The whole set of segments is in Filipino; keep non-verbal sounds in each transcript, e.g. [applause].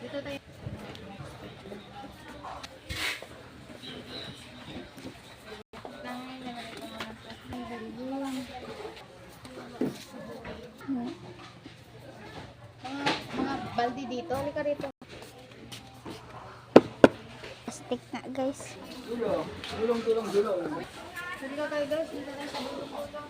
Dito tayo. Mga, mga baldi dito. Halika rito. Plastic na guys. Halika tayo guys. Dito tayo sa.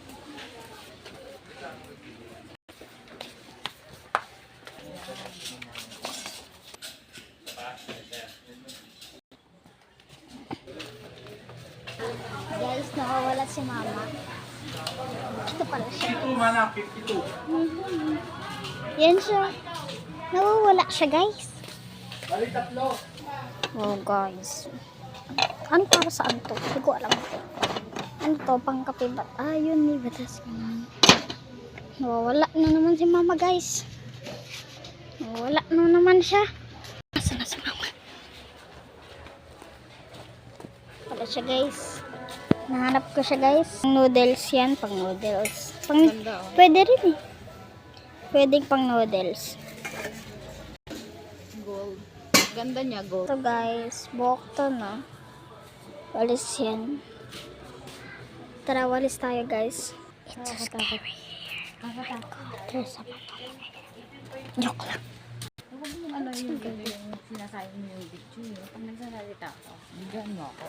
Guys, nakawala si mama. Ito pala siya. 52 mana, 52. Yan siya. Nawawala siya guys. Bali tatlo. Oh guys. Ano para saan to? Hindi ko alam. Ano to? Pang kape ba? Ah, yun. May batas yun. Nawawala na naman si mama guys. Nawawala na naman siya. Asa na si mama? Wala siya guys. Nahanap ko siya guys. Pang noodles yan. Pang noodles. Pang, Ganda oh. pwede rin eh. Pwedeng pang noodles. Gold. Ganda niya, gold. Ito guys, buhok to no. Walis yan. Tara, walis tayo guys. It's a scary. There's a Joke lang. Huwag mo ano yung, yung sinasabi mo yung video yun. Pag nagsasalita ako, bigyan mo ako.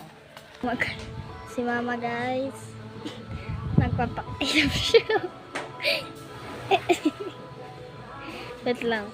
Mag si mama guys. [laughs] Nagpapakilap [laughs] siya. Wait lang.